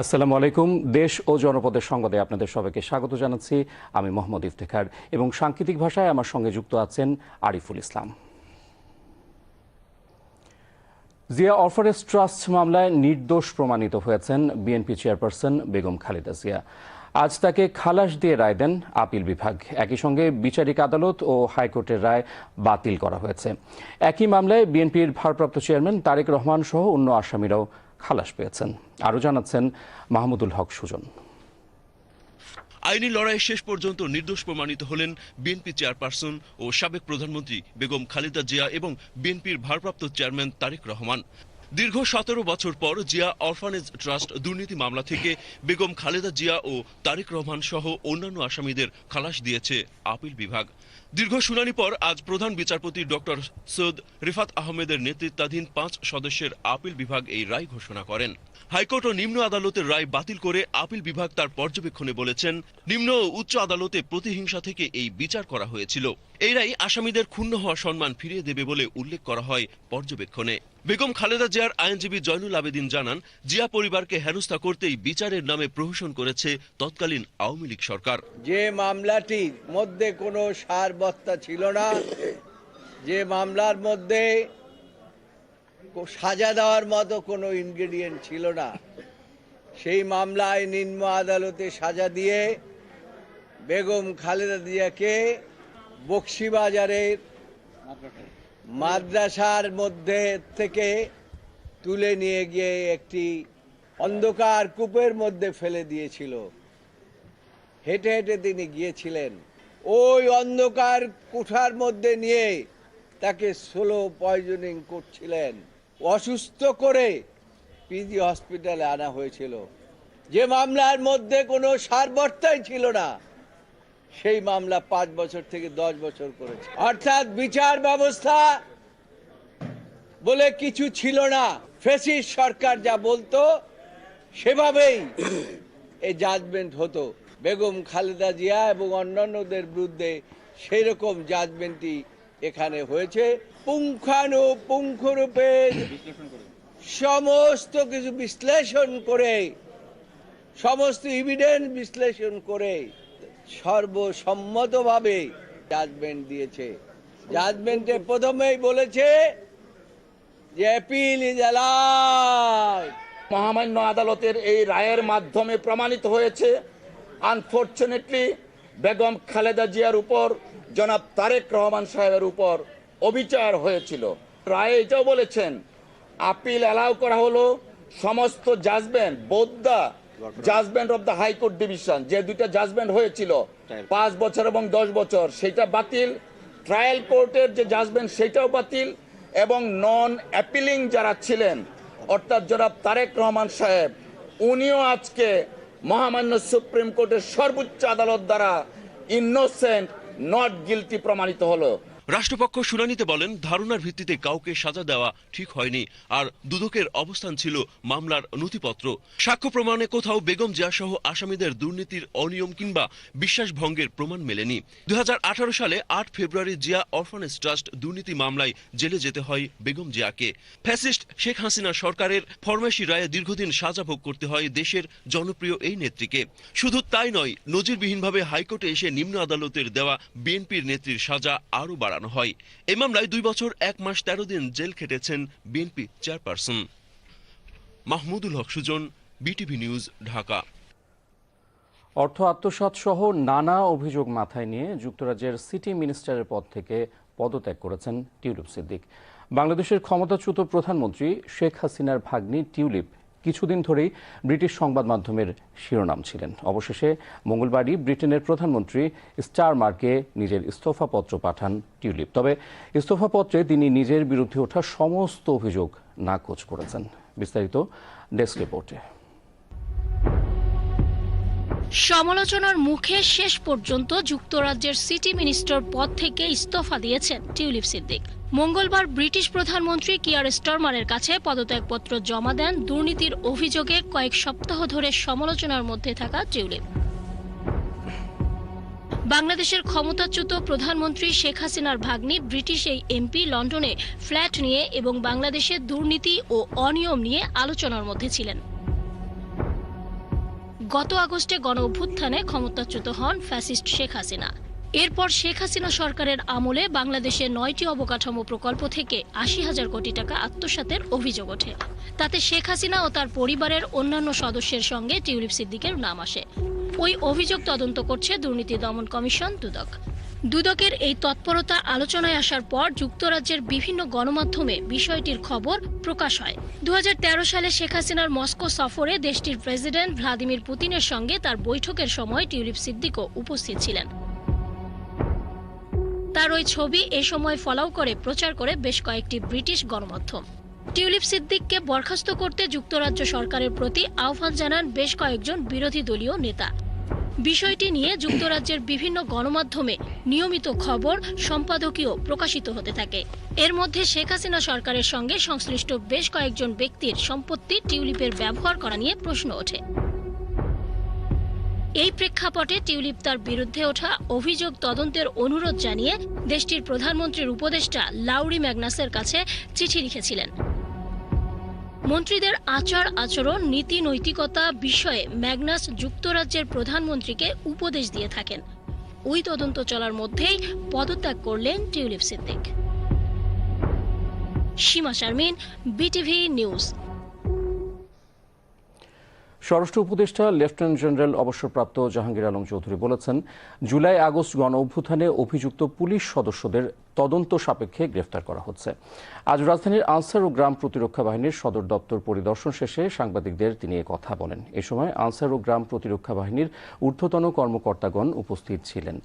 আসসালামু আলাইকুম। দেশ ও জনপদের সংবাদে আপনাদের সবাইকে স্বাগত জানাচ্ছি। আমি মোহাম্মদ ইফতেখার এবং সাংকেতিক ভাষায় আমার সঙ্গে যুক্ত আছেন আরিফুল ইসলাম। জিয়া অরফারেজ ট্রাস্ট মামলায় নির্দোষ প্রমাণিত হয়েছেন বিএনপি চেয়ারপারসন বেগম খালেদা জিয়া। আজ তাকে খালাস দিয়ে রায় দেন আপিল বিভাগ। একই সঙ্গে বিচারিক আদালত ও হাইকোর্টের রায় বাতিল করা হয়েছে। একই মামলায় বিএনপির ভারপ্রাপ্ত চেয়ারম্যান তারেক রহমান সহ অন্য আসামিরাও খালাস পেয়েছেন। আরও জানাচ্ছেন মাহমুদুল হক সুজন। আইনি লড়াই শেষ পর্যন্ত নির্দোষ প্রমাণিত হলেন বিএনপি চেয়ারপারসন ও সাবেক প্রধানমন্ত্রী বেগম খালেদা জিয়া এবং বিএনপির ভারপ্রাপ্ত চেয়ারম্যান তারেক রহমান। দীর্ঘ সতেরো বছর পর জিয়া অরফানেজ ট্রাস্ট দুর্নীতি মামলা থেকে বেগম খালেদা জিয়া ও তারেক রহমান সহ অন্যান্য আসামিদের খালাস দিয়েছে আপিল বিভাগ। দীর্ঘ শুনানি পর আজ প্রধান বিচারপতি ডক্টর সৈয়দ রিফাত আহমেদের নেতৃত্বাধীন পাঁচ সদস্যের আপিল বিভাগ এই রায় ঘোষণা করেন। হাইকোর্ট ও নিম্ন আদালতের রায় বাতিল করে আপিল বিভাগ তার পর্যবেক্ষণে বলেছেন, নিম্ন ও উচ্চ আদালতে প্রতিহিংসা থেকে এই বিচার করা হয়েছিল। এই রায় আসামিদের ক্ষুণ্ণ হওয়া সম্মান ফিরিয়ে দেবে বলে উল্লেখ করা হয় পর্যবেক্ষণে। বেগম খালেদা জিয়ার আইনজীবী জয়নুল আবেদিন জানান, জিয়া পরিবারকে হেনস্থা করতেই বিচারের নামে প্রহসন করেছে তৎকালীন আওয়ামী লীগ সরকার। যে মামলাটির মধ্যে কোনো সারবত্তা ছিল না, যে মামলার মধ্যে সাজা দেওয়ার মতো কোনো ইনগ্রেডিয়েন্ট ছিল না, সেই মামলায় নিম্ন আদালতে সাজা দিয়ে বেগম খালেদা জিয়াকে বক্সিবাজারের মাদ্রাসার মধ্যে থেকে তুলে নিয়ে গিয়ে একটি অন্ধকার কূপের মধ্যে ফেলে দিয়েছিল। হেঁটে হেঁটে তিনি গিয়েছিলেন। ওই অন্ধকার কুঠার মধ্যে নিয়ে তাকে সোলো পয়জনিং করছিলেন। অসুস্থ করে পিজি হসপিটালে আনা হয়েছিল। যে মামলার মধ্যে কোনো সারবর্তাই ছিল না। সেই মামলা পাঁচ বছর থেকে দশ বছর করেছে। অর্থাৎ বিচার ব্যবস্থা বলে কিছু ছিল না। ফেসিস সরকার যা বলতো, সেভাবেই এই জাজমেন্ট হতো। বেগম খালেদা জিয়া এবং অন্যান্যদের বিরুদ্ধে সেই রকম জাজমেন্টই এখানে হয়েছে। পুঙ্খানুপুঙ্খরূপে সমস্ত কিছু বিশ্লেষণ করে, সমস্ত ইভিডেন্স বিশ্লেষণ করে সর্বসম্মতভাবে জাজমেন্ট দিয়েছে। জাজমেন্টে প্রথমেই বলেছে যে অ্যাপিল মহামান্য আদালতের এই রায়ের মাধ্যমে প্রমাণিত হয়েছে আনফর্চুনেটলি বেগম খালেদা জিয়ার উপর জনাব তারেক রহমান সাহেবের উপর অবিচার হয়েছিল। রায়ে এটাও বলেছেন আপিল অ্যালাউ করা হলো, সমস্ত judgement বোদ্দা judgment of the High Court division যে দুইটা জাজমেন্ট হয়েছিল পাঁচ বছর এবং দশ বছর সেটা বাতিল। ট্রায়াল কোর্টের যে জাজমেন্ট সেটাও বাতিল। এবং নন অ্যাপিলিং যারা ছিলেন অর্থাৎ জনাব তারেক রহমান সাহেব উনিও আজকে মহামান্য সুপ্রিম কোর্টের সর্বোচ্চ আদালত দ্বারা ইনোসেন্ট নট গিলটি প্রমাণিত হলো। রাষ্ট্রপক্ষ শুনানিতে বলেন, ধারণার ভিত্তিতে কাউকে সাজা দেওয়া ঠিক হয়নি, আর দুদকের অবস্থান ছিল মামলার নথিপত্র। সাক্ষ্য প্রমাণে কোথাও বেগম জিয়া সহ আসামিদের দুর্নীতির অনিয়ম কিংবা বিশ্বাস ভঙ্গের প্রমাণ মেলেনি। দুই সালে আট ফেব্রুয়ারি জিয়া অরফানেজ ট্রাস্ট দুর্নীতি মামলায় জেলে যেতে হয় বেগম জিয়াকে। ফ্যাসিস্ট শেখ হাসিনা সরকারের ফরমাইশি রায়ে দীর্ঘদিন সাজা ভোগ করতে হয় দেশের জনপ্রিয় এই নেত্রীকে। শুধু তাই নয়, নজিরবিহীনভাবে হাইকোর্টে এসে নিম্ন আদালতের দেওয়া বিএনপির নেত্রীর সাজা আরও বাড়ানো হয়। এই মামলায় দুই বছর, এক মাস, তেরো দিন jail খেটেছেন BNP chairperson. Mahmudul Haque Sujan, BTV news, Dhaka. অর্থ আত্মসাৎ সহ নানা অভিযোগ মাথায় নিয়ে যুক্তরাজ্যের সিটি মিনিস্টারের পদ থেকে পদত্যাগ করেছেন টিউলিপ সিদ্দিক। বাংলাদেশের ক্ষমতাচ্যুত প্রধানমন্ত্রী শেখ হাসিনার ভাগ্নি টিউলিপ কিছুদিন ধরেই ব্রিটিশ সংবাদ মাধ্যমের শিরোনাম ছিলেন। অবশেষে মঙ্গলবারই ব্রিটেনের প্রধানমন্ত্রী স্টারমার্কে নিজের ইস্তফাপত্র পাঠান টিউলিপ। তবে ইস্তফাপত্রে তিনি নিজের বিরুদ্ধে ওঠা সমস্ত অভিযোগ নাকচ করেছেন। বিস্তারিত ডেস্ক রিপোর্টে। সমালোচনার মুখে শেষ পর্যন্ত যুক্তরাজ্যের সিটি মিনিস্টার পদ থেকে ইস্তফা দিয়েছেন টিউলিপ সিদ্দিক। মঙ্গলবার ব্রিটিশ প্রধানমন্ত্রী কিয়ার স্টারমারের কাছে পদত্যাগপত্র জমা দেন দুর্নীতির অভিযোগে কয়েক সপ্তাহ ধরে সমালোচনার মধ্যে থাকা টিউলিপ। বাংলাদেশের ক্ষমতাচ্যুত প্রধানমন্ত্রী শেখ হাসিনার ভাগ্নি, ব্রিটিশ এই এমপি লন্ডনে ফ্ল্যাট নিয়ে এবং বাংলাদেশের দুর্নীতি ও অনিয়ম নিয়ে আলোচনার মধ্যে ছিলেন। গত আগস্টে গণ অভ্যুত্থানে ক্ষমতাচ্যুত হন ফ্যাসিস্ট শেখ হাসিনা। এরপর শেখ হাসিনা সরকারের আমলে বাংলাদেশের নয়টি অবকাঠামো প্রকল্প থেকে আশি হাজার কোটি টাকা আত্মসাতের অভিযোগ ওঠে। তাতে শেখ হাসিনা ও তার পরিবারের অন্যান্য সদস্যের সঙ্গে টিউলিপ সিদ্দিকের নাম আসে। ওই অভিযোগ তদন্ত করছে দুর্নীতি দমন কমিশন দুদক। দুদকের এই তৎপরতা আলোচনায় আসার পর যুক্তরাজ্যের বিভিন্ন গণমাধ্যমে বিষয়টির খবর প্রকাশ হয়। দু হাজার তেরো সালে শেখ হাসিনার মস্কো সফরে দেশটির প্রেসিডেন্ট ভ্লাদিমির পুতিনের সঙ্গে তার বৈঠকের সময় টিউলিপ সিদ্দিকও উপস্থিত ছিলেন। তার ওই ছবি এ সময় ফলাও করে প্রচার করে বেশ কয়েকটি ব্রিটিশ গণমাধ্যম। টিউলিপ সিদ্দিককে বরখাস্ত করতে যুক্তরাজ্য সরকারের প্রতি আহ্বান জানান বেশ কয়েকজন বিরোধী দলীয় নেতা। বিষয়টি নিয়ে যুক্তরাজ্যের বিভিন্ন গণমাধ্যমে নিয়মিত খবর সম্পাদকীয় প্রকাশিত হতে থাকে। এর মধ্যে শেখ হাসিনা সরকারের সঙ্গে সংশ্লিষ্ট বেশ কয়েকজন ব্যক্তির সম্পত্তি টিউলিপের ব্যবহার করা নিয়ে প্রশ্ন ওঠে। এই প্রেক্ষাপটে টিউলিপ তার বিরুদ্ধে ওঠা অভিযোগ তদন্তের অনুরোধ জানিয়ে দেশটির প্রধানমন্ত্রীর উপদেষ্টা লাউরি ম্যাগনাসের কাছে চিঠি লিখেছিলেন। মন্ত্রীদের আচার আচরণ, নীতি নৈতিকতা বিষয়ে ম্যাগনাস যুক্তরাজ্যের প্রধানমন্ত্রীকে উপদেশ দিয়ে থাকেন। ওই তদন্ত চলার মধ্যেই পদত্যাগ করলেন Tulip Siddique. Seema Sharmin, BTV news. স্বরাষ্ট্র উপদেষ্টা, লেফটেন্যান্ট জেনারেল অবসরপ্রাপ্ত জাহাঙ্গীর আলম চৌধুরী বলেছেন, জুলাই আগস্ট গণ অভ্যুত্থানে অভিযুক্ত পুলিশ সদস্যদের তদন্ত সাপেক্ষে গ্রেফতার করা হচ্ছে। আজ রাজধানীর আনসার ও গ্রাম প্রতিরক্ষা বাহিনীর সদর দপ্তর পরিদর্শন শেষে সাংবাদিকদের তিনি কথা বলেন। এ সময় আনসার ও গ্রাম প্রতিরক্ষা বাহিনীর ঊর্ধ্বতন কর্মকর্তাগণ উপস্থিত ছিলেন।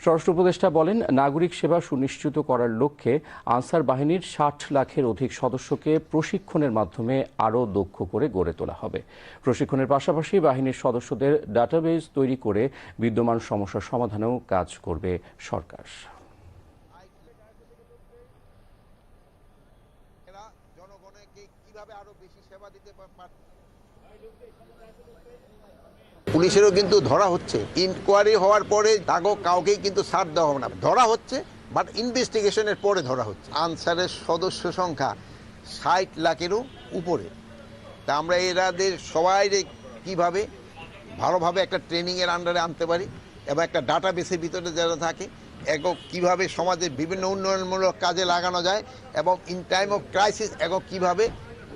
স্বরাষ্ট্র উপদেষ্টা বলেন, নাগরিক সেবা সুনিশ্চিত করার লক্ষ্যে আনসার বাহিনীর ষাট লাখের অধিক সদস্যকে প্রশিক্ষণের মাধ্যমে আরও দক্ষ করে গড়ে তোলা হবে। প্রশিক্ষণের পাশাপাশি বাহিনীর সদস্যদের ডাটাবেজ তৈরি করে বিদ্যমান সমস্যা সমাধানেও কাজ করবে সরকার এরা জনগণকে কীভাবে আরও বেশি সেবা দিতে পারে পুলিশেরও কিন্তু ধরা হচ্ছে। ইনকোয়ারি হওয়ার পরে তাকে কাউকেই কিন্তু ছাড় দেওয়া হবে না। ধরা হচ্ছে বাট ইনভেস্টিগেশনের পরে ধরা হচ্ছে। আনসারের সদস্য সংখ্যা ষাট লাখেরও উপরে। তা আমরা এরাদের সবাই কীভাবে, ভালোভাবে একটা ট্রেনিংয়ের আন্ডারে আনতে পারি এবং একটা ডাটা বেসের ভিতরে যারা থাকে, একক কীভাবে সমাজের বিভিন্ন উন্নয়নমূলক কাজে লাগানো যায় এবং ইন টাইম অফ ক্রাইসিস একক কীভাবে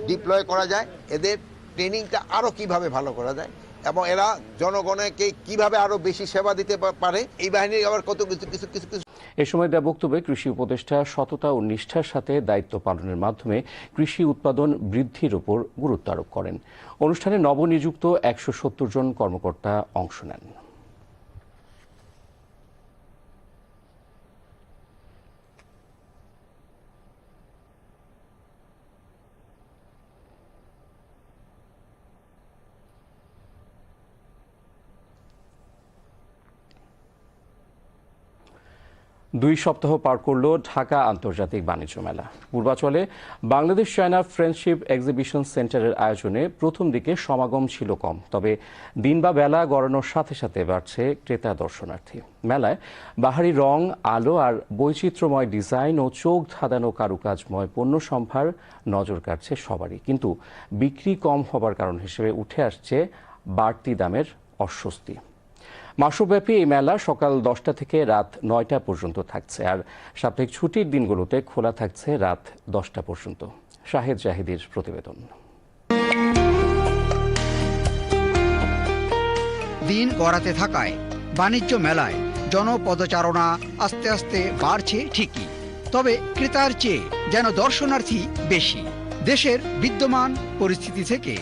ডিপ্লয় করা যায়, এদের ট্রেনিংটা আরও কীভাবে ভালো করা যায় এবং এরা জনগণকে কীভাবে আরও বেশি সেবা দিতে পারে, এই বাহিনীর আবার কত কিছু কিছু কিছু কিছু। এ সময় দেওয়া বক্তব্যে কৃষি উপদেষ্টা সততা ও নিষ্ঠার সাথে দায়িত্ব পালনের মাধ্যমে কৃষি উৎপাদন বৃদ্ধির উপর গুরুত্ব আরোপ করেন। অনুষ্ঠানে নবনিযুক্ত একশো সত্তর জন কর্মকর্তা অংশ নেন। দুই সপ্তাহ পার করল ঢাকা আন্তর্জাতিক বাণিজ্য মেলা। পূর্বাচলে বাংলাদেশ চায়না ফ্রেন্ডশিপ এক্সিবিশন সেন্টারের আয়োজনে প্রথম দিকে সমাগম ছিল কম, তবে দিন বা বেলা গড়ানোর সাথে সাথে বাড়ছে ক্রেতা দর্শনার্থী। মেলায় বাহারি রং, আলো আর বৈচিত্র্যময় ডিজাইন ও চোখ ধাঁধানো কারুকাজময় পণ্য সম্ভার নজর কাটছে সবারই। কিন্তু বিক্রি কম হবার কারণ হিসেবে উঠে আসছে বাড়তি দামের অস্বস্তি। মাসব্যাপী এই মেলা সকাল দশটা থেকে রাত নয়টা পর্যন্ত থাকছে, আর সাপ্তাহিক ছুটির দিনগুলোতে খোলা থাকছে রাত দশটা পর্যন্ত। শাহেদ জাহিদির প্রতিবেদন। দিন গড়াতে থাকায় বাণিজ্য মেলায় জনপদচারণা আস্তে আস্তে বাড়ছে ঠিকই, তবে ক্রেতার চেয়ে যেন দর্শনার্থী বেশি। দেশের বিদ্যমান পরিস্থিতি থেকে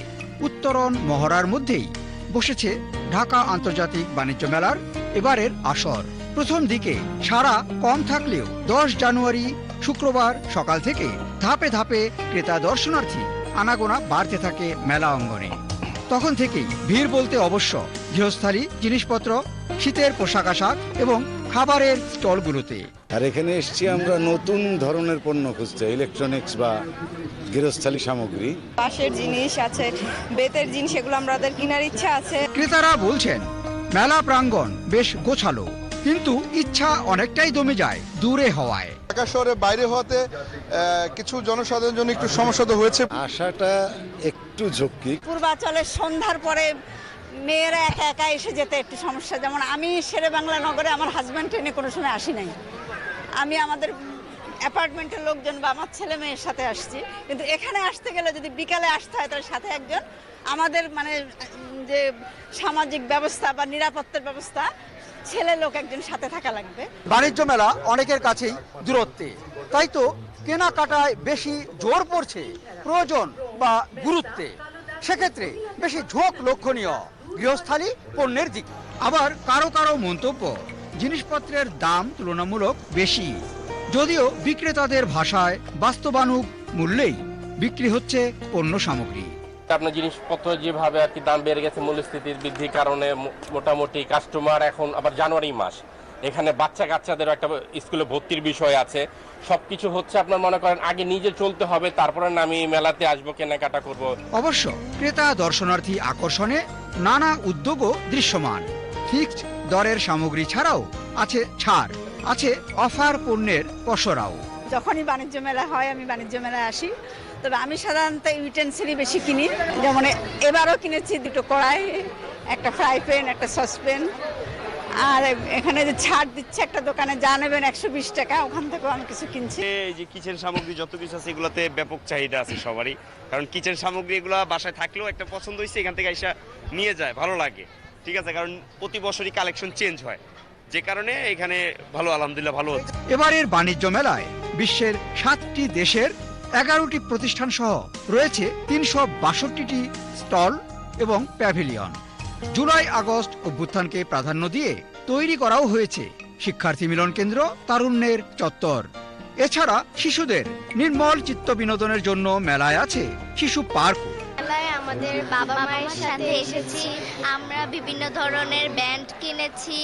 উত্তরণ মহড়ার মধ্যেই বসেছে ঢাকা আন্তর্জাতিক বাণিজ্য মেলার এবারের আসর। প্রথম দিকে সারা কম থাকলেও দশ জানুয়ারি শুক্রবার সকাল থেকে ধাপে ধাপে ক্রেতা দর্শনার্থী আনাগোনা বাড়তে থাকে মেলা অঙ্গনে। তখন থেকেই ভিড় বলতে অবশ্য গৃহস্থালী জিনিসপত্র, শীতের পোশাক আশাক এবং খাবারের স্টলগুলোতে। আর এখানে এসছি আমরা নতুন ধরনের পণ্য খুঁজতে ইলেকট্রনিক্স বা গৃহস্থালী সামগ্রী। বাঁশের জিনিস আছে বেতের জিনিস এগুলো আমাদের কেনার ইচ্ছা আছে। ক্রেতারা বলছেন মেলা প্রাঙ্গণ বেশ গোছালো কিন্তু ইচ্ছা অনেকটাই দমে যায় দূরে হওয়ায়। ঢাকা শহরের বাইরে হওয়াতে কিছু জনসাধারণের জন্য একটু সমস্যা তো হয়েছে। আশাটা একটু ঝক্কি। পূর্বাচলের সন্ধ্যার পরে মেয়েরা একা একা এসে যেতে একটু সমস্যা। যেমন আমি শেরে বাংলা নগরে আমার হাজব্যান্ড ট্রেনে কোনো সময় আসি নাই। আমি আমাদের অ্যাপার্টমেন্টের লোকজন বা আমার ছেলে মেয়ের সাথে আসছি। কিন্তু এখানে আসতে গেলে যদি বিকালে আসতে হয় তার সাথে একজন। আমাদের মানে যে সামাজিক ব্যবস্থা বা নিরাপত্তার ব্যবস্থা, ছেলে লোক একজন সাথে থাকা লাগবে। বাণিজ্য মেলা অনেকের কাছেই দূরত্বে। তাই তো কেনাকাটায় বেশি জোর পড়ছে প্রয়োজন বা গুরুত্বে। সেক্ষেত্রে বেশি ঝোঁক লক্ষণীয়। গৃহস্থালী পণ্যের দিকে। আবার কারও কারও মন্তব্য। জিনিসপত্রের দাম তুলনামূলক বেশি। যদিও বিক্রেতাদের ভাষায় বাস্তবানুক মূল্যেই বিক্রি হচ্ছে পণ্য সামগ্রী। আপনার জিনিসপত্র যেভাবে আর কি দাম বেড়ে গেছে মূল্যস্ফীতির বৃদ্ধির কারণে মোটামুটি কাস্টমার এখন আবার জানুয়ারি মাস। এখানে বাচ্চা কাচ্চাদেরও একটা স্কুলে ভর্তির বিষয় আছে। সব কিছু হচ্ছে আপনার মনে করেন আগে নিজে চলতে হবে তারপরে আমি মেলাতে আসব কেনাকাটা করব। অবশ্য ক্রেতা দর্শনার্থী আকর্ষণে নানা উদ্যোগও দৃশ্যমান। ফিক্সড দরের সামগ্রী ছাড়াও আছে ছাড় আছে অফার পণ্যের পসরাও। যখনই বাণিজ্য মেলা হয় আমি বাণিজ্য মেলায় আসি। তবে আমি সাধারণত ইউটেন্সিলই বেশি কিনি। যেমন এবারও কিনেছি দুটো কড়াই একটা ফ্রাই প্যান একটা সসপ্যান আর এখানে যে ছাড় দিচ্ছে একটা দোকানে যা নেবেন একশো বিশ টাকা ওখান থেকেও আমি কিছু কিনছি। এই যে কিচেন সামগ্রী যত কিছু আছে এগুলোতে ব্যাপক চাহিদা আছে সবারই। কারণ কিচেন সামগ্রী এগুলো বাসায় থাকলেও একটা পছন্দ হয়েছে এখান থেকে এসে নিয়ে যায় ভালো লাগে। ঠিক আছে, কারণ প্রতি বছরই কালেকশন চেঞ্জ হয়। যে কারণে এখানে ভালো, আলহামদুলিল্লাহ ভালো এবারের বাণিজ্য মেলায় বিশ্বের সাতটি দেশের এগারোটি প্রতিষ্ঠান সহ রয়েছে তিনশো বাষট্টিটি স্টল এবং প্যাভিলিয়ন। জুলাই, আগস্ট অভ্যুত্থানকে প্রাধান্য দিয়ে তৈরি করাও হয়েছে শিক্ষার্থী মিলন কেন্দ্র তারুণ্যের চত্বর। এছাড়া শিশুদের নির্মল চিত্ত বিনোদনের জন্য মেলায় আছে শিশু পার্ক। মেলায় আমাদের বাবা মায়ের সাথে এসেছি। আমরা বিভিন্ন ধরনের ব্যান্ড কিনেছি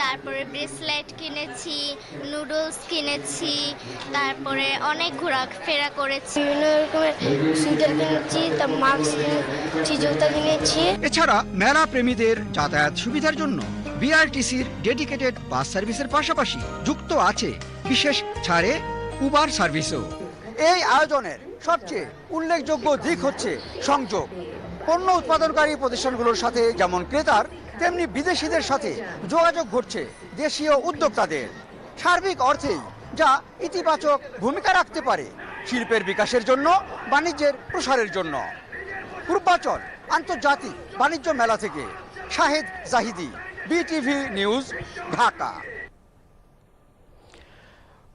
তারপরে ব্রেসলেট কিনেছি নুডলস কিনেছি তারপরে অনেক ঘোরাফেরা করেছি। বিভিন্ন রকমের সুইটার কিনেছি তার মাস্ক কিনেছি জুতা কিনেছি। এছাড়া মেলা প্রেমীদের যাতায়াত সুবিধার জন্য বিআরটিসির ডেডিকেটেড বাস সার্ভিসের পাশাপাশি যুক্ত আছে বিশেষ ছাড়ে উবার সার্ভিসও। এই আয়োজনের সবচেয়ে উল্লেখযোগ্য দিক হচ্ছে সংযোগ। পণ্য উৎপাদনকারী প্রতিষ্ঠানগুলোর সাথে যেমন ক্রেতার, তেমনি বিদেশিদের সাথে যোগাযোগ ঘটছে দেশীয় উদ্যোক্তাদের। সার্বিক অর্থেই যা ইতিবাচক ভূমিকা রাখতে পারে শিল্পের বিকাশের জন্য, বাণিজ্যের প্রসারের জন্য। পূর্বাচল আন্তর্জাতিক বাণিজ্য মেলা থেকে শাহেদ জাহিদি, বিটিভি নিউজ, ঢাকা।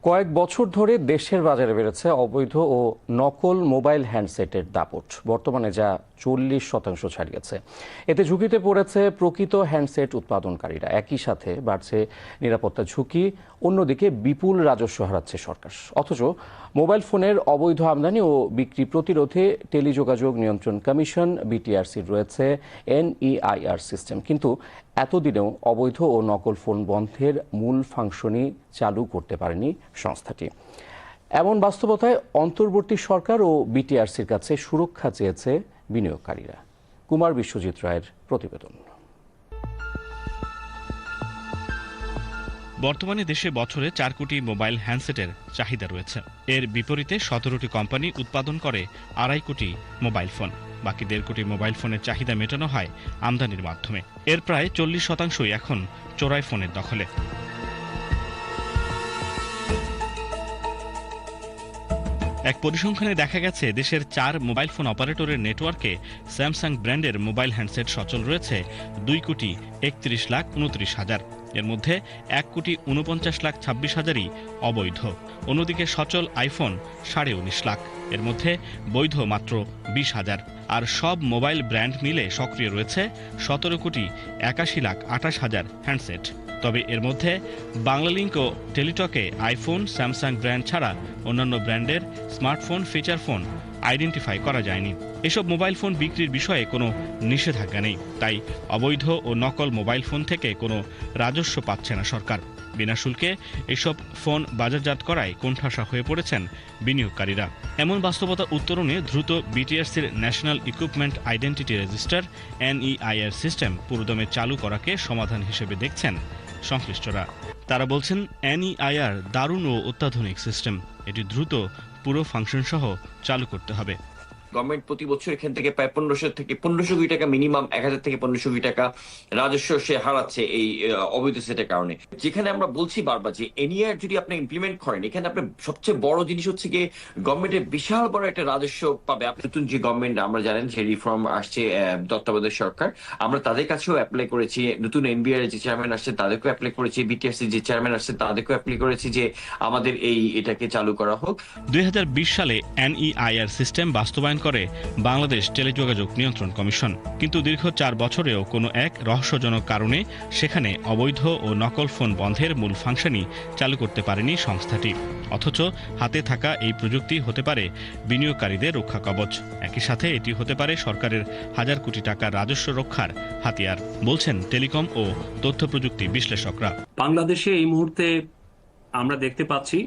কয়েক বছর ধরে দেশের বাজারে বেড়েছে অবৈধ ও নকল মোবাইল হ্যান্ডসেটের দাপট। বর্তমানে যা চল্লিশ শতাংশ ছাড়িয়েছে। এতে ঝুঁকিতে পড়েছে প্রকৃত হ্যান্ডসেট উৎপাদনকারীরা। একই সাথে বাড়ছে নিরাপত্তা ঝুঁকি, অন্যদিকে বিপুল রাজস্ব হারাচ্ছে সরকার। অথচ মোবাইল ফোনের অবৈধ আমদানি ও বিক্রি প্রতিরোধে টেলিযোগাযোগ নিয়ন্ত্রণ কমিশন বিটিআরসির রয়েছে, এনইআইআর সিস্টেম। কিন্তু এতদিনেও অবৈধ ও নকল ফোন বন্ধের মূল ফাংশনই চালু করতে পারেনি সংস্থাটি। এমন বাস্তবতায় অন্তর্বর্তী সরকার ও বিটিআরসির কাছে সুরক্ষা চেয়েছে বিনিয়োগকারীরা। কুমার বিশ্বজিৎ রায়ের প্রতিবেদন। বর্তমানে দেশে বছরে চার কোটি মোবাইল হ্যান্ডসেটের চাহিদা রয়েছে। এর বিপরীতে সতেরোটি কোম্পানি উৎপাদন করে আড়াই কোটি মোবাইল ফোন। বাকি দেড় কোটি মোবাইল ফোনের চাহিদা মেটানো হয় আমদানির মাধ্যমে। এর প্রায় চল্লিশ শতাংশই এখন চোরাই ফোনের দখলে। এক পরিসংখ্যানে দেখা গেছে, দেশের চার মোবাইল ফোন অপারেটরের নেটওয়ার্কে স্যামসাং ব্র্যান্ডের মোবাইল হ্যান্ডসেট সচল রয়েছে দুই কোটি একত্রিশ লাখ উনত্রিশ হাজার। এর মধ্যে এক কোটি উনপঞ্চাশ লাখ ছাব্বিশ হাজারই অবৈধ। অন্যদিকে সচল আইফোন সাড়ে উনিশ লাখ। এর মধ্যে বৈধ মাত্র বিশ হাজার। আর সব মোবাইল ব্র্যান্ড মিলে সক্রিয় রয়েছে সতেরো কোটি একাশি লাখ আঠাশ হাজার হ্যান্ডসেট। তবে এর মধ্যে বাংলালিংক ও টেলিটকে আইফোন, স্যামসাং ব্র্যান্ড ছাড়া অন্যান্য ব্র্যান্ডের স্মার্টফোন, ফিচার ফোন আইডেন্টিফাই করা যায়নি। এসব মোবাইল ফোন বিক্রির বিষয়ে কোনো নিষেধাজ্ঞা নেই। তাই অবৈধ ও নকল মোবাইল ফোন থেকে কোনো রাজস্ব পাচ্ছে না সরকার। বিনা শুল্কে এসব ফোন বাজারজাত করায় কোণঠাসা হয়ে পড়েছেন বিনিয়োগকারীরা। এমন বাস্তবতা উত্তরণে দ্রুত বিটিআরসির national equipment identity register, NEIR system পুরোদমে চালু করাকে সমাধান হিসেবে দেখছেন সংশ্লিষ্টরা। তারা বলছেন, এনইআইআর দারুণ ও অত্যাধুনিক সিস্টেম। এটি দ্রুত পুরো ফাংশন সহ চালু করতে হবে। গভর্নমেন্ট প্রতি বছর এখান থেকে প্রায় পনেরোশো থেকে পনেরোশো কোটি টাকা মিনিমাম এক হাজার থেকে পনেরোশো কোটি টাকা রাজস্ব সে হারাচ্ছে এই অবৈধ সেটের কারণে। যেখানে আমরা বলছি বারবার যে এনইআর যদি আপনি ইমপ্লিমেন্ট করেন, এখানে আপনার সবচেয়ে বড় জিনিস হচ্ছে গিয়ে গভর্নমেন্টের বিশাল বড় একটা রাজস্ব পাবে। আপনি নতুন যে গভর্নমেন্ট আমরা জানেন যে রিফর্ম আসছে তত্ত্বাবধায়ক সরকার। আমরা তাদের কাছেও অ্যাপ্লাই করেছি, নতুন এনবিআর যে চেয়ারম্যান আসছে, তাদেরকেও অ্যাপ্লাই করেছি বিটিআরসি যে চেয়ারম্যান আসছে, তাদেরকেও অ্যাপ্লাই করেছি যে আমাদের এই এটাকে চালু করা হোক। দুই হাজার বিশ সালে এনইআইআর সিস্টেম বাস্তবায়ন করে বাংলাদেশ টেলিযোগাযোগ নিয়ন্ত্রণ কমিশন। কিন্তু দীর্ঘ চার বছরেও কোনো এক রহস্যজনক কারণে সেখানে অবৈধ ও নকল ফোন বন্ধের মূল ফাংশনই চালু করতে পারেনি সংস্থাটি। অথচ হাতে থাকা এই প্রযুক্তি হতে পারে বিনিয়োগকারীদের রক্ষা কবচ। একই সাথে এটি হতে পারে সরকারের হাজার কোটি টাকার রাজস্ব রক্ষার হাতিয়ার, বলছেন টেলিকম ও তথ্য প্রযুক্তি বিশ্লেষকরা। বাংলাদেশে এই মুহূর্তে আমরা দেখতে পাচ্ছি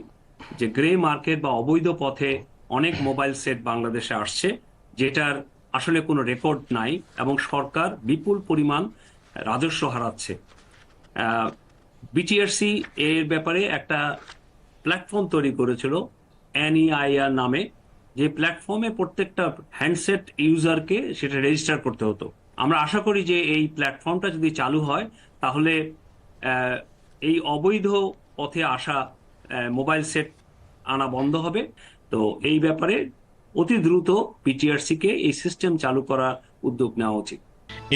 যে গ্রে মার্কেট বা অবৈধ পথে অনেক মোবাইল সেট বাংলাদেশে আসছে, যেটার আসলে কোনো রেকর্ড নাই এবং সরকার বিপুল পরিমাণ রাজস্ব হারাচ্ছে। বিটিআরসি এর ব্যাপারে একটা প্ল্যাটফর্ম তৈরি করেছিল এনইআইআর নামে, যে প্ল্যাটফর্মে প্রত্যেকটা হ্যান্ডসেট ইউজারকে সেটা রেজিস্টার করতে হতো। আমরা আশা করি যে এই প্ল্যাটফর্মটা যদি চালু হয়, তাহলে এই অবৈধ পথে আসা মোবাইল সেট আনা বন্ধ হবে। তো এই ব্যাপারে অতি দ্রুত পিটিআরসিকে এই সিস্টেম চালু করার উদ্যোগ নেওয়া উচিত।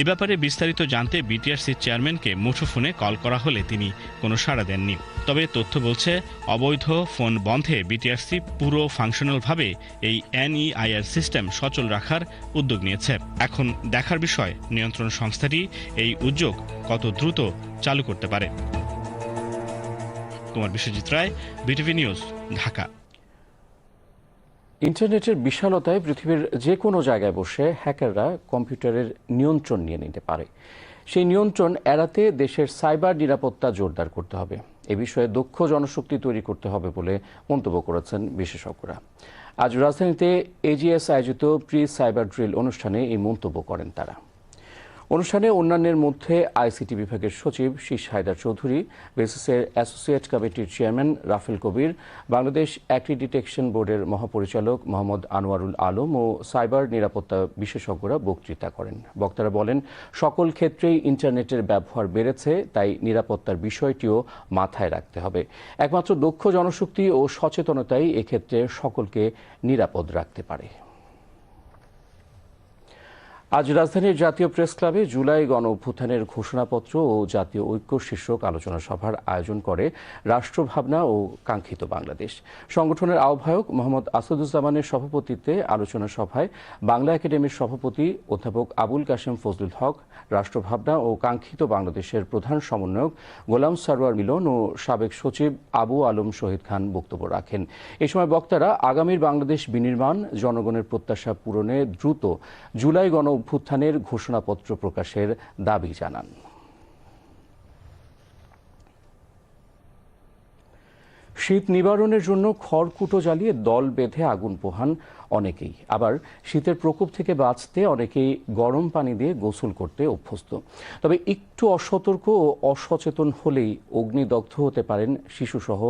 এ ব্যাপারে বিস্তারিত জানতে বিটিআরসির চেয়ারম্যানকে মুঠোফোনে কল করা হলে তিনি কোনো সাড়া দেননি। তবে তথ্য বলছে, অবৈধ ফোন বন্ধে বিটিআরসি পুরো ফাংশনালভাবে এই এনইআইআর সিস্টেম সচল রাখার উদ্যোগ নিয়েছে। এখন দেখার বিষয়, নিয়ন্ত্রণ সংস্থাটি এই উদ্যোগ কত দ্রুত চালু করতে পারে। Kumar Biswajit Roy, BTV news, Dhaka. ইন্টারনেটের বিশালতায় পৃথিবীর যে কোনো জায়গায় বসে হ্যাকাররা কম্পিউটারের নিয়ন্ত্রণ নিয়ে নিতে পারে। সেই নিয়ন্ত্রণ এড়াতে দেশের সাইবার নিরাপত্তা জোরদার করতে হবে। এ বিষয়ে দক্ষ জনশক্তি তৈরি করতে হবে বলে মন্তব্য করেছেন বিশেষজ্ঞরা। আজ রাজধানীতে এজিএস আয়োজিত প্রি সাইবার ড্রিল অনুষ্ঠানে এই মন্তব্য করেন তারা। অনুষ্ঠানে অন্যান্যের মধ্যে আইসিটি বিভাগের সচিব শীষ হায়দার চৌধুরী, বেসিসের অ্যাসোসিয়েট কমিটির চেয়ারম্যান রাফেল কবির, বাংলাদেশ অ্যাক্রিডিটেকশন বোর্ডের মহাপরিচালক মোহাম্মদ আনোয়ারুল আলম ও সাইবার নিরাপত্তা বিশেষজ্ঞরা বক্তৃতা করেন। বক্তারা বলেন, সকল ক্ষেত্রেই ইন্টারনেটের ব্যবহার বেড়েছে, তাই নিরাপত্তার বিষয়টিও মাথায় রাখতে হবে। একমাত্র দক্ষ জনশক্তি ও সচেতনতাই এক্ষেত্রে সকলকে নিরাপদ রাখতে পারে। আজ রাজধানীর জাতীয় প্রেস ক্লাবে জুলাই গণ অভ্যুত্থানের ঘোষণাপত্র ও জাতীয় ঐক্য শীর্ষক আলোচনা সভার আয়োজন করে রাষ্ট্রভাবনা ও কাঙ্ক্ষিত বাংলাদেশ। সংগঠনের আহ্বায়ক মোহাম্মদ আসাদুজ্জামানের সভাপতিত্বে আলোচনা সভায় বাংলা একাডেমির সভাপতি অধ্যাপক আবুল কাশেম ফজলুল হক রাষ্ট্রভাবনা ও কাঙ্ক্ষিত বাংলাদেশের প্রধান সমন্বয়ক গোলাম সারোয়ার মিলন ও সাবেক সচিব আবু আলম শহীদ খান বক্তব্য রাখেন। এ সময় বক্তারা আগামীর বাংলাদেশ বিনির্মাণ, জনগণের প্রত্যাশা পূরণে দ্রুত জুলাই গণ অভ্যুত্থানের ঘোষণাপত্র প্রকাশের দাবি জানান। শীত নিবারণের জন্য খড়কুটো জ্বালিয়ে দল বেঁধে আগুন পোহান অনেকেই। আবার শীতের প্রকোপ থেকে বাঁচতে অনেকেই গরম পানি দিয়ে গোসল করতে অভ্যস্ত। তবে একটু অসতর্ক ও অসচেতন হলেই অগ্নিদগ্ধ হতে পারেন শিশুসহ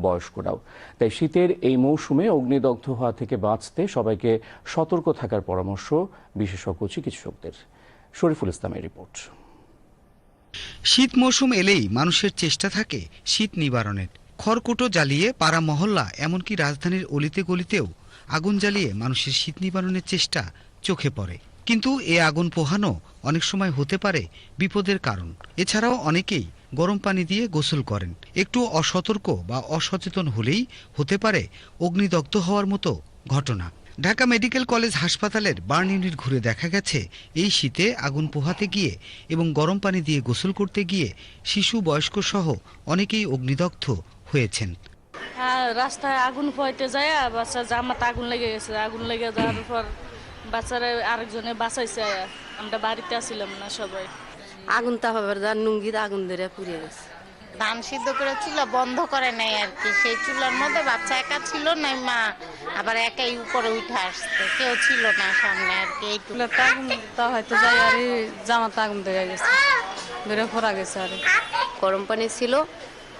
বয়স্করাও। তাই শীতের এই মৌসুমে অগ্নিদগ্ধ হওয়া থেকে বাঁচতে সবাইকে সতর্ক থাকার পরামর্শ বিশেষজ্ঞ চিকিৎসকদের। শরীফুল ইসলামের রিপোর্ট। শীত মৌসুম এলেই মানুষের চেষ্টা থাকে শীত নিবারণের। খড়কুটো জ্বালিয়ে পাড়া মহল্লা এমনকি রাজধানীর অলিতে গলিতেও আগুন জ্বালিয়ে মানুষের শীত নিবারণের চেষ্টা চোখে পড়ে। কিন্তু এ আগুন পোহানো অনেক সময় হতে পারে বিপদের কারণ। এছাড়াও অনেকেই গরম পানি দিয়ে গোসল করেন। একটু অসতর্ক বা অসচেতন হলেই হতে পারে অগ্নিদগ্ধ হওয়ার মতো ঘটনা। ঢাকা মেডিকেল কলেজ হাসপাতালের বার্ন ইউনিট ঘুরে দেখা গেছে, এই শীতে আগুন পোহাতে গিয়ে এবং গরম পানি দিয়ে গোসল করতে গিয়ে শিশু, বয়স্ক সহ অনেকেই অগ্নিদগ্ধ হয়েছেন। হ্যাঁ রাস্তায় আগুন পয়তে যায় বাচ্চা জামাতে আগুন লেগে গেছে। আগুন লেগে যাওয়ার পর বাচ্চারা আরেকজনে বাঁচাইছে। আমরা বাড়িতে আসছিলাম না সবাই। আগুন তাপাবার যার নুঙ্গিতে আগুন ধরে পুড়ে গেছে। ধান সিদ্ধ করে চুলা বন্ধ করে নাই আর কি। সেই চুলার মধ্যে বাচ্চা একা ছিল নাই মা আবার একাই উপরে উঠে আসতে কেউ ছিল না সামনে আর কি এইটুকু। চুলাতে আগুন তা হয়তো যাই আর জামাতে আগুন ধরে গেছে। ধরে পড়া গেছে আর। গরম পানি ছিল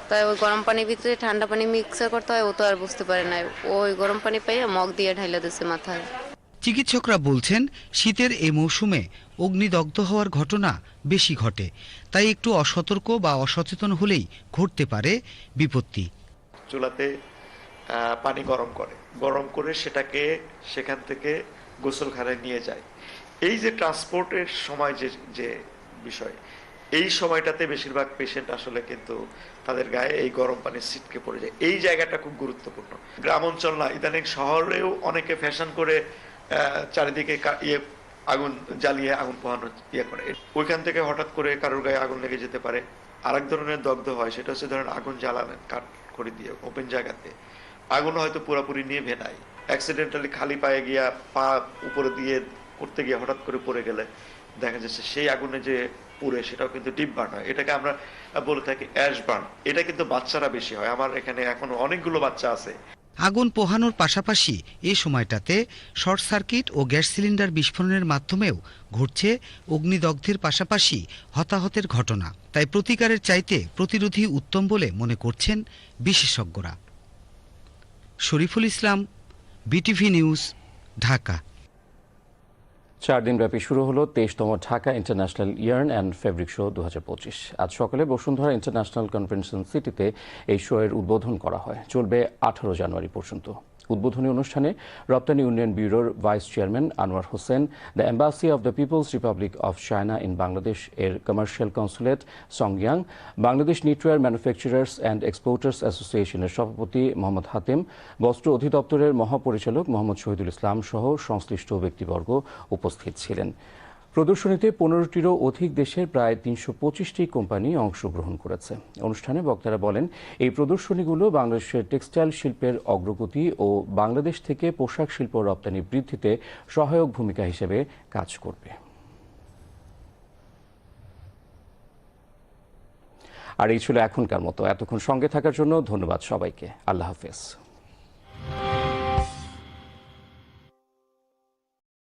তাই ওই গরম পানির ভিতরে ঠান্ডা পানি মিক্সার করতে হয় ও তো আর বুঝতে পারে না। ওই গরম পানি পাইয়া মগ দিয়ে ঢাইলা দিছে মাথায়। চিকিৎসকরা বলছেন, শীতের এই মৌসুমে অগ্নিদগ্ধ হওয়ার ঘটনা বেশি ঘটে, তাই একটু অসতর্ক বা অসচেতন হলেই ঘটতে পারে বিপত্তি। চুলাতে পানি গরম করে গরম করে সেটাকে সেখান থেকে গোসলখানায় নিয়ে যায়। এই যে ট্রান্সপোর্টের সময় যে যে বিষয়, এই সময়টাতে বেশিরভাগ পেশেন্ট আসলে কিন্তু তাদের গায়ে এই গরম পানি ছিটকে পড়ে যায়। এই জায়গাটা খুব গুরুত্বপূর্ণ। গ্রাম অঞ্চল না, ইদানিং শহরেও অনেকে ফ্যাশন করে চারিদিকে ইয়ে আগুন জ্বালিয়ে আগুন পোহানো ইয়ে করে। ওইখান থেকে হঠাৎ করে কারোর গায়ে আগুন লেগে যেতে পারে। আরেক ধরনের দগ্ধ হয়, সেটা হচ্ছে ধরেন আগুন জ্বালালেন কাঠ করে দিয়ে ওপেন জায়গাতে। আগুন হয়তো পুরোপুরি নিয়ে নাই। অ্যাক্সিডেন্টালি খালি পায়ে গিয়া পা উপরে দিয়ে করতে গিয়ে হঠাৎ করে পড়ে গেলে দেখা যাচ্ছে সেই আগুনে যে পুড়ে, সেটাও কিন্তু ডিপ বার্ন হয়। এটাকে আমরা বলে থাকি অ্যাশ বার্ন এটা কিন্তু বাচ্চারা বেশি হয়। আমার এখানে এখনও অনেকগুলো বাচ্চা আছে। আগুন পোহানোর পাশাপাশি এ সময়টাতে শর্ট সার্কিট ও গ্যাস সিলিন্ডার বিস্ফোরণের মাধ্যমেও ঘটছে অগ্নিদগ্ধের পাশাপাশি হতাহতের ঘটনা। তাই প্রতিকারের চাইতে প্রতিরোধী উত্তম বলে মনে করছেন বিশেষজ্ঞরা। Shariful Islam, BTV news, Dhaka. চার দিনব্যাপী শুরু হলো তেইশতম Dhaka international yarn and fabric show দু হাজার পঁচিশ। আজ সকালে বসুন্ধরা ইন্টারন্যাশনাল কনভেনশন সিটিতে এই শো এর উদ্বোধন করা হয়। চলবে আঠারো জানুয়ারি পর্যন্ত। উদ্বোধনী অনুষ্ঠানে রপ্তানি উন্নয়ন ব্যুরোর vice chairman Anwar Hossain, the embassy of the people's republic of China in Bangladesh এর commercial consulate সংয়াং Bangladesh knitwear manufacturers and exporters অ্যাসোসিয়েশনের সভাপতি মোহাম্মদ হাতেম, বস্ত্র অধিদপ্তরের মহাপরিচালক মোহাম্মদ শহীদুল ইসলাম সহ সংশ্লিষ্ট ব্যক্তিবর্গ উপস্থিত ছিলেন। প্রদর্শনীতে পনেরোটিরও অধিক দেশের প্রায় তিনশো পঁচিশটি কোম্পানি অংশগ্রহণ করেছে। অনুষ্ঠানে বক্তারা বলেন, এই প্রদর্শনীগুলো বাংলাদেশের টেক্সটাইল শিল্পের অগ্রগতি ও বাংলাদেশ থেকে পোশাক শিল্প রপ্তানি বৃদ্ধিতে সহায়ক ভূমিকা হিসেবে কাজ করবে। আর এই ছিল এখনকার মতো। এতক্ষণ সঙ্গে থাকার জন্য ধন্যবাদ সবাইকে। আল্লাহ হাফেজ।